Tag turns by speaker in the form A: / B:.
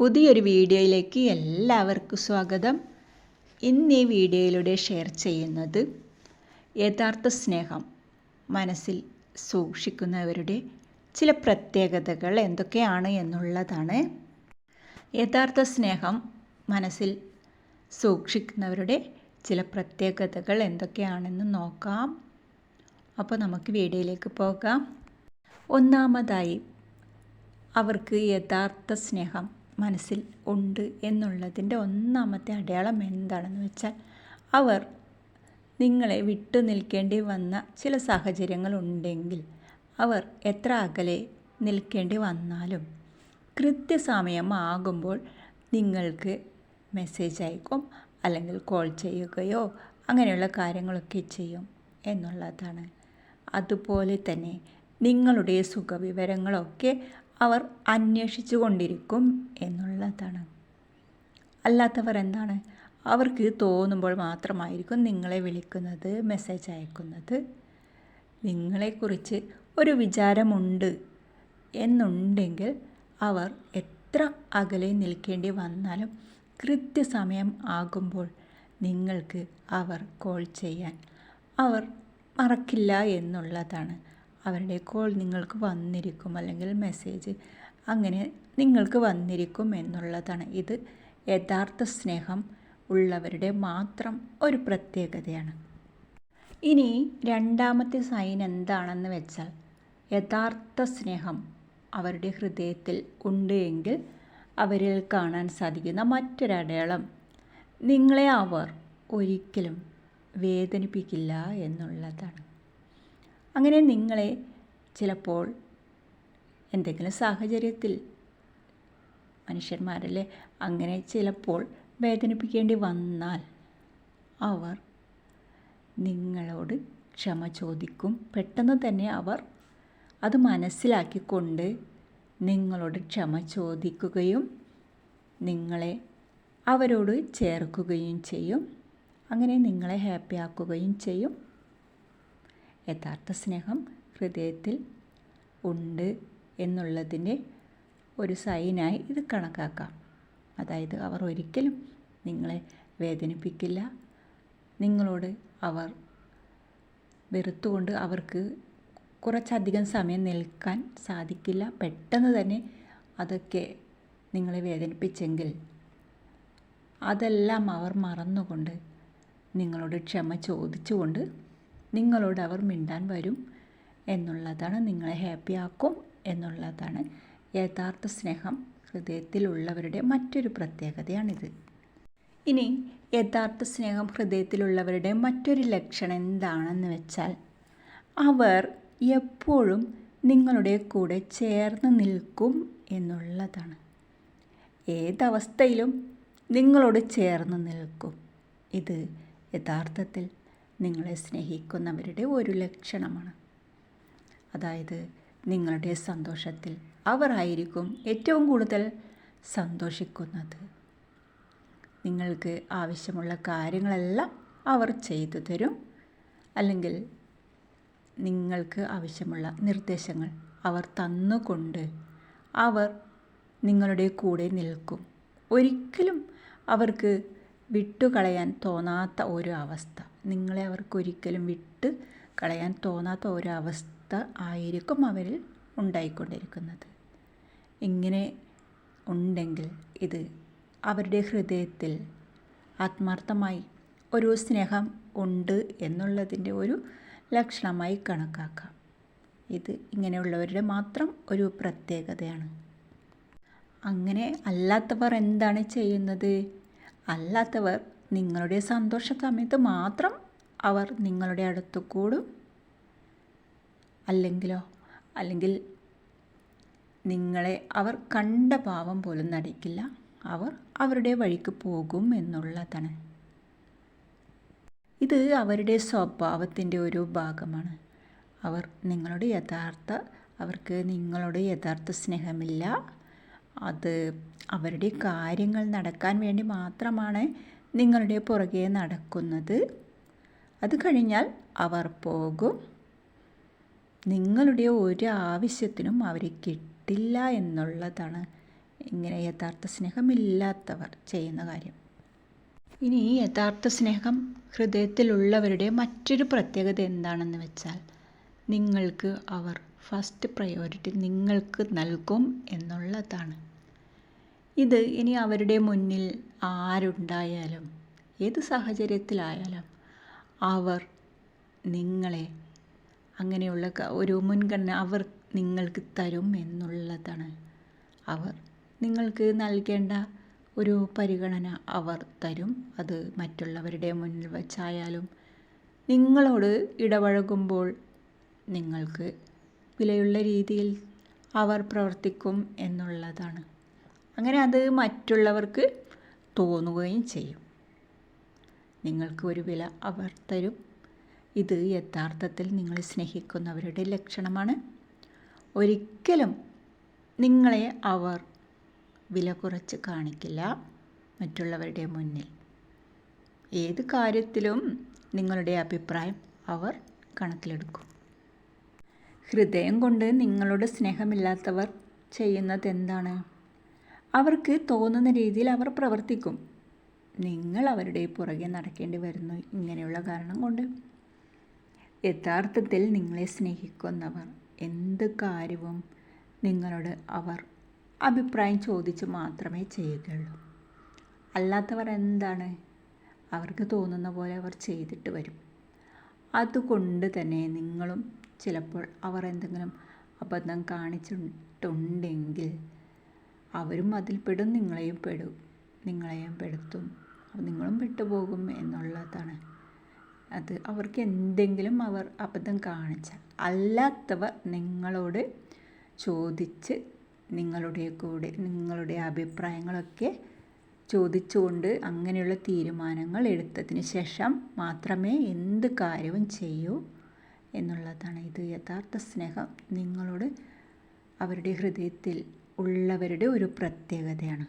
A: പുതിയൊരു വീഡിയോയിലേക്ക് എല്ലാവർക്കും സ്വാഗതം ഇന്ന് ഈ വീഡിയോയിലൂടെ ഷെയർ ചെയ്യുന്നത് യഥാർത്ഥ സ്നേഹം മനസ്സിൽ സൂക്ഷിക്കുന്നവരുടെ ചില പ്രത്യേകതകൾ എന്തൊക്കെയാണ് എന്നുള്ളതാണ് യഥാർത്ഥ സ്നേഹം മനസ്സിൽ സൂക്ഷിക്കുന്നവരുടെ ചില പ്രത്യേകതകൾ എന്തൊക്കെയാണെന്ന് നോക്കാം അപ്പോൾ നമുക്ക് വീഡിയോയിലേക്ക് പോകാം ഒന്നാമതായി അവർക്ക് യഥാർത്ഥ സ്നേഹം മനസ്സിൽ ഉണ്ട് എന്നുള്ളതിൻ്റെ ഒന്നാമത്തെ അടയാളം എന്താണെന്ന് വെച്ചാൽ അവർ നിങ്ങളെ വിട്ടു നിൽക്കേണ്ടി വന്ന ചില സാഹചര്യങ്ങളുണ്ടെങ്കിൽ അവർ എത്ര അകലെ നിൽക്കേണ്ടി വന്നാലും കൃത്യസമയമാകുമ്പോൾ നിങ്ങൾക്ക് മെസ്സേജ് അയക്കും അല്ലെങ്കിൽ കോൾ ചെയ്യുകയോ അങ്ങനെയുള്ള കാര്യങ്ങളൊക്കെ ചെയ്യും എന്നുള്ളതാണ് അതുപോലെ തന്നെ നിങ്ങളുടെ സുഖവിവരങ്ങളൊക്കെ അവർ അന്വേഷിച്ചു കൊണ്ടിരിക്കും എന്നുള്ളതാണ് അല്ലാത്തവർ എന്താണ് അവർക്ക് തോന്നുമ്പോൾ മാത്രമായിരിക്കും നിങ്ങളെ വിളിക്കുന്നത് മെസ്സേജ് അയക്കുന്നത് നിങ്ങളെക്കുറിച്ച് ഒരു വിചാരമുണ്ട് എന്നുണ്ടെങ്കിൽ അവർ എത്ര അകലെ നിൽക്കേണ്ടി വന്നാലും കൃത്യസമയം ആകുമ്പോൾ നിങ്ങൾക്ക് അവർ കോൾ ചെയ്യാൻ അവർ മറക്കില്ല എന്നുള്ളതാണ് അവരുടെ കോൾ നിങ്ങൾക്ക് വന്നിരിക്കും അല്ലെങ്കിൽ മെസ്സേജ് അങ്ങനെ നിങ്ങൾക്ക് വന്നിരിക്കും എന്നുള്ളതാണ് ഇത് യഥാർത്ഥ സ്നേഹം ഉള്ളവരുടെ മാത്രം ഒരു പ്രത്യേകതയാണ് ഇനി രണ്ടാമത്തെ സൈൻ എന്താണെന്ന് വെച്ചാൽ യഥാർത്ഥ സ്നേഹം അവരുടെ ഹൃദയത്തിൽ ഉണ്ട് എങ്കിൽ അവരിൽ കാണാൻ സാധിക്കുന്ന മറ്റൊരടയാളം നിങ്ങളെ അവർ ഒരിക്കലും വേദനിപ്പിക്കില്ല എന്നുള്ളതാണ് അങ്ങനെ നിങ്ങളെ ചിലപ്പോൾ എന്തെങ്കിലും സാഹചര്യത്തിൽ മനുഷ്യന്മാരല്ലേ അങ്ങനെ ചിലപ്പോൾ വേദനിപ്പിക്കേണ്ടി വന്നാൽ അവർ നിങ്ങളോട് ക്ഷമ ചോദിക്കും പെട്ടെന്ന് തന്നെ അവർ അത് മനസ്സിലാക്കിക്കൊണ്ട് നിങ്ങളോട് ക്ഷമ ചോദിക്കുകയും നിങ്ങളെ അവരോട് ചേർക്കുകയും ചെയ്യും അങ്ങനെ നിങ്ങളെ ഹാപ്പിയാക്കുകയും ചെയ്യും യഥാർത്ഥ സ്നേഹം ഹൃദയത്തിൽ ഉണ്ട് എന്നുള്ളതിൻ്റെ ഒരു സൈനായി ഇത് കണക്കാക്കാം അതായത് അവർ ഒരിക്കലും നിങ്ങളെ വേദനിപ്പിക്കില്ല നിങ്ങളോട് അവർ വെറുത്തുകൊണ്ട് അവർക്ക് കുറച്ചധികം സമയം നിൽക്കാൻ സാധിക്കില്ല പെട്ടെന്ന് തന്നെ അതൊക്കെ നിങ്ങളെ വേദനിപ്പിച്ചെങ്കിൽ അതെല്ലാം അവർ മറന്നുകൊണ്ട് നിങ്ങളോട് ക്ഷമ ചോദിച്ചുകൊണ്ട് നിങ്ങളോട് അവർ മിണ്ടാൻ വരും എന്നുള്ളതാണ് നിങ്ങളെ ഹാപ്പിയാക്കും എന്നുള്ളതാണ് യഥാർത്ഥ സ്നേഹം ഹൃദയത്തിലുള്ളവരുടെ മറ്റൊരു പ്രത്യേകതയാണിത് ഇനി യഥാർത്ഥ സ്നേഹം ഹൃദയത്തിലുള്ളവരുടെ മറ്റൊരു ലക്ഷണം എന്താണെന്ന് വെച്ചാൽ അവർ എപ്പോഴും നിങ്ങളുടെ കൂടെ ചേർന്ന് നിൽക്കും എന്നുള്ളതാണ് ഏതവസ്ഥയിലും നിങ്ങളോട് ചേർന്ന് നിൽക്കും ഇത് യഥാർത്ഥത്തിൽ നിങ്ങളെ സ്നേഹിക്കുന്നവരുടെ ഒരു ലക്ഷണമാണ് അതായത് നിങ്ങളുടെ സന്തോഷത്തിൽ അവർ ആയിരിക്കും ഏറ്റവും കൂടുതൽ സന്തോഷിക്കുന്നത് നിങ്ങൾക്ക് ആവശ്യമുള്ള കാര്യങ്ങളെല്ലാം അവർ ചെയ്തു തരും അല്ലെങ്കിൽ നിങ്ങൾക്ക് ആവശ്യമുള്ള നിർദ്ദേശങ്ങൾ അവർ തന്നുകൊണ്ട് അവർ നിങ്ങളുടെ കൂടെ നിൽക്കും ഒരിക്കലും അവർക്ക് വിട്ടുകളയാൻ തോന്നാത്ത ഒരു അവസ്ഥ നിങ്ങളെ അവർക്കൊരിക്കലും വിട്ട് കളയാൻ തോന്നാത്ത ഒരു അവസ്ഥ ആയിരിക്കും അവരിൽ ഉണ്ടായിക്കൊണ്ടിരിക്കുന്നത് ഇങ്ങനെ ഉണ്ടെങ്കിൽ ഇത് അവരുടെ ഹൃദയത്തിൽ ആത്മാർത്ഥമായി ഒരു സ്നേഹം ഉണ്ട് എന്നുള്ളതിൻ്റെ ഒരു ലക്ഷണമായി കണക്കാക്കാം ഇത് ഇങ്ങനെയുള്ളവരുടെ മാത്രം ഒരു പ്രത്യേകതയാണ് അങ്ങനെ അല്ലാത്തവർ എന്താണ് ചെയ്യുന്നത് അല്ലാത്തവർ നിങ്ങളുടെ സന്തോഷ സമയത്ത് മാത്രം അവർ നിങ്ങളുടെ അടുത്ത് കൂടും അല്ലെങ്കിലോ അല്ലെങ്കിൽ നിങ്ങളെ അവർ കണ്ട പാവം പോലും നടിക്കില്ല അവർ അവരുടെ വഴിക്ക് പോകും എന്നുള്ളതാണ് ഇത് അവരുടെ സ്വഭാവത്തിൻ്റെ ഒരു ഭാഗമാണ് അവർ നിങ്ങളുടെ യഥാർത്ഥ അവർക്ക് നിങ്ങളുടെ യഥാർത്ഥ സ്നേഹമില്ല അത് അവരുടെ കാര്യങ്ങൾ നടക്കാൻ വേണ്ടി മാത്രമാണ് നിങ്ങളുടെ പുറകെ നടക്കുന്നത് അത് കഴിഞ്ഞാൽ അവർ പോകും നിങ്ങളുടെ ഒരു ആവശ്യത്തിനും അവർ കിട്ടില്ല എന്നുള്ളതാണ് ഇങ്ങനെ യഥാർത്ഥ സ്നേഹമില്ലാത്തവർ ചെയ്യുന്ന കാര്യം ഇനി യഥാർത്ഥ സ്നേഹം ഹൃദയത്തിലുള്ളവരുടെ മറ്റൊരു പ്രത്യേകത എന്താണെന്ന് വെച്ചാൽ നിങ്ങൾക്ക് അവർ ഫസ്റ്റ് പ്രയോറിറ്റി നിങ്ങൾക്ക് നൽകും എന്നുള്ളതാണ് ഇത് ഇനി അവരുടെ മുന്നിൽ ആരുണ്ടായാലും ഏത് സാഹചര്യത്തിലായാലും അവർ നിങ്ങളെ അങ്ങനെയുള്ള ഒരു മുൻഗണന അവർ നിങ്ങൾക്ക് തരും എന്നുള്ളതാണ് അവർ നിങ്ങൾക്ക് നൽകേണ്ട ഒരു പരിഗണന അവർ തരും അത് മറ്റുള്ളവരുടെ മുന്നിൽ വച്ചായാലും നിങ്ങളോട് ഇടപഴകുമ്പോൾ നിങ്ങൾക്ക് വിലയുള്ള രീതിയിൽ അവർ പ്രവർത്തിക്കും എന്നുള്ളതാണ് അങ്ങനെ അത് മറ്റുള്ളവർക്ക് തോന്നുകയും ചെയ്യും നിങ്ങൾക്ക് ഒരു വില അവർ തരും ഇത് യഥാർത്ഥത്തിൽ നിങ്ങൾ സ്നേഹിക്കുന്നവരുടെ ലക്ഷണമാണ് ഒരിക്കലും നിങ്ങളെ അവർ വില കുറച്ച് കാണിക്കില്ല മറ്റുള്ളവരുടെ മുന്നിൽ ഏത് കാര്യത്തിലും നിങ്ങളുടെ അഭിപ്രായം അവർ കണക്കിലെടുക്കും ഹൃദയം കൊണ്ട് നിങ്ങളോട് സ്നേഹമില്ലാത്തവർ ചെയ്യുന്നത് എന്താണ് അവർക്ക് തോന്നുന്ന രീതിയിൽ അവർ പ്രവർത്തിക്കും നിങ്ങൾ അവരുടെ പുറകെ നടക്കേണ്ടി വരുന്നു ഇങ്ങനെയുള്ള കാരണം കൊണ്ട് യഥാർത്ഥത്തിൽ നിങ്ങളെ സ്നേഹിക്കുന്നവർ എന്ത് കാര്യവും നിങ്ങളോട് അവർ അഭിപ്രായം ചോദിച്ച് മാത്രമേ ചെയ്യുകയുള്ളൂ അല്ലാത്തവർ എന്താണ് അവർക്ക് തോന്നുന്ന പോലെ അവർ ചെയ്തിട്ട് വരും അതുകൊണ്ട് തന്നെ നിങ്ങളും ചിലപ്പോൾ അവർ എന്തെങ്കിലും അബദ്ധം കാണിച്ചിട്ടുണ്ടെങ്കിൽ അവരും അതിൽ പെടും നിങ്ങളെയും പെടും നിങ്ങളെയും പെടുത്തും നിങ്ങളും പെട്ടുപോകും എന്നുള്ളതാണ് അത് അവർക്ക് എന്തെങ്കിലും അവർ അബദ്ധം കാണിച്ചാൽ അല്ലാത്തവർ നിങ്ങളോട് ചോദിച്ച് നിങ്ങളുടെ കൂടെ നിങ്ങളുടെ അഭിപ്രായങ്ങളൊക്കെ ചോദിച്ചുകൊണ്ട് അങ്ങനെയുള്ള തീരുമാനങ്ങൾ എടുത്തതിന് ശേഷം മാത്രമേ എന്ത് കാര്യവും ചെയ്യൂ എന്നുള്ളതാണ് ഇത് യഥാർത്ഥ സ്നേഹം നിങ്ങളോട് അവരുടെ ഹൃദയത്തിൽ ഉള്ളവരുടെ ഒരു പ്രത്യേകതയാണ്